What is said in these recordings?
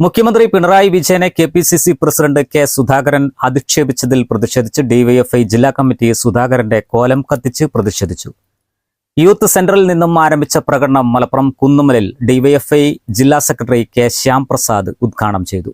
മുഖ്യമന്ത്രി പിണറായി വിജയനെ K P C C president K Sudhakaran അധിക്ഷേപിച്ചതിൽ പ്രതിഷേധിച്ച് ഡിവൈഎഫ്ഐ ജില്ലാ കമ്മിറ്റി സുധാകരന്റെ കോലം കത്തിച്ച് പ്രതിഷേധിച്ചു. യൂത്ത് സെന്ററിൽ നിന്നും ആരംഭിച്ച പ്രകടനം മലപ്പുറം കുന്നുമലിൽ ഡിവൈഎഫ്ഐ ജില്ലാ സെക്രട്ടറി കെ ശ്യാംപ്രസാദ് ഉദ്ഘാടനം ചെയ്തു.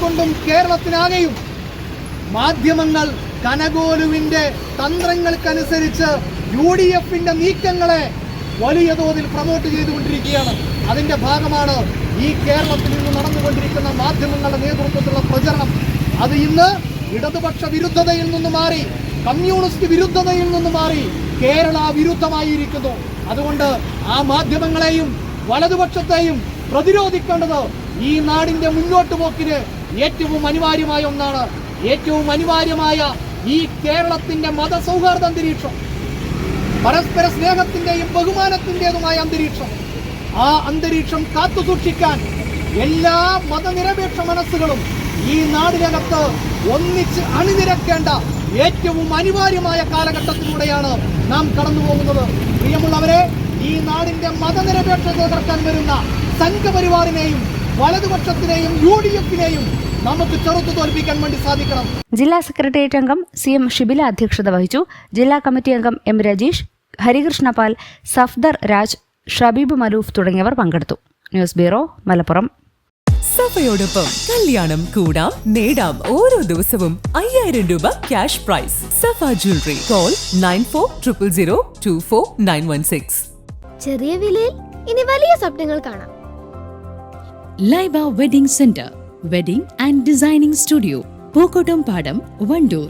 കൊണ്ടും കേരളത്തിനാകെയും മാധ്യമങ്ങൾ കനകോലുവിന്റെ തന്ത്രങ്ങൾക്കനുസരിച്ച് യു ഡി എഫിന്റെ നീക്കങ്ങളെ വലിയ തോതിൽ പ്രൊമോട്ട് ചെയ്തുകൊണ്ടിരിക്കുകയാണ്. അതിന്റെ ഭാഗമാണ് ഈ കേരളത്തിൽ നിന്ന് നടന്നുകൊണ്ടിരിക്കുന്ന മാധ്യമങ്ങളുടെ നേതൃത്വത്തിലുള്ള പ്രചരണം. അത് ഇന്ന് ഇടതുപക്ഷ വിരുദ്ധതയിൽ നിന്ന് മാറി കമ്മ്യൂണിസ്റ്റ് വിരുദ്ധതയിൽ നിന്ന് മാറി കേരള വിരുദ്ധമായിരിക്കുന്നു. അതുകൊണ്ട് ആ മാധ്യമങ്ങളെയും വലതുപക്ഷത്തെയും പ്രതിരോധിക്കേണ്ടത് ഈ നാടിന്റെ മുന്നോട്ട് പോക്കിന് ഏറ്റവും അനിവാര്യമായ ഒന്നാണ്. ഏറ്റവും അനിവാര്യമായ ഈ കേരളത്തിന്റെ മതസൗഹാർദ്ദ അന്തരീക്ഷം പരസ്പര സ്നേഹത്തിന്റെയും ബഹുമാനത്തിന്റേതുമായ അന്തരീക്ഷം ആ അന്തരീക്ഷം കാത്തുസൂക്ഷിക്കാൻ എല്ലാ മതനിരപേക്ഷ മനസ്സുകളും ഈ നാടിനകത്ത് ഒന്നിച്ച് അണിനിരക്കേണ്ട ഏറ്റവും അനിവാര്യമായ കാലഘട്ടത്തിലൂടെയാണ് നാം കടന്നു പോകുന്നത് പ്രിയമുള്ളവരെ ഈ നാടിന്റെ മതനിരപേക്ഷത തകർക്കാൻ വരുന്ന സംഘപരിവാറിനെയും വലതുപക്ഷത്തിനെയും യു ഡി എഫിനെയും നമുക്ക് ചെറുത്തു തോൽപ്പിക്കാൻ വേണ്ടി സാധിക്കണം. ജില്ലാ സെക്രട്ടേറിയറ്റ് അംഗം സി എം ഷിബില അധ്യക്ഷത വഹിച്ചു. ജില്ലാ കമ്മിറ്റി അംഗം എം രജീഷ് ഹരികൃഷ്ണപാൽ സഫ്ദർ രാജ് ഷബീബ് മലൂഫ് തുടങ്ങിയവർ പങ്കെടുത്തു. News bureau Malappuram. സഫയോടൊപ്പം കല്യാണം കൂടാം നേടാം ഓരോ ദിവസവും അയ്യായിരം രൂപ cash prize Safa jewellery call nine four triple zero two four nine one six ചെറിയ വിലയിൽ ഇനി വലിയ സ്വപ്നങ്ങൾ കാണാം. Laiba wedding centre. Wedding and designing studio Pookkottam Padam Wandoor.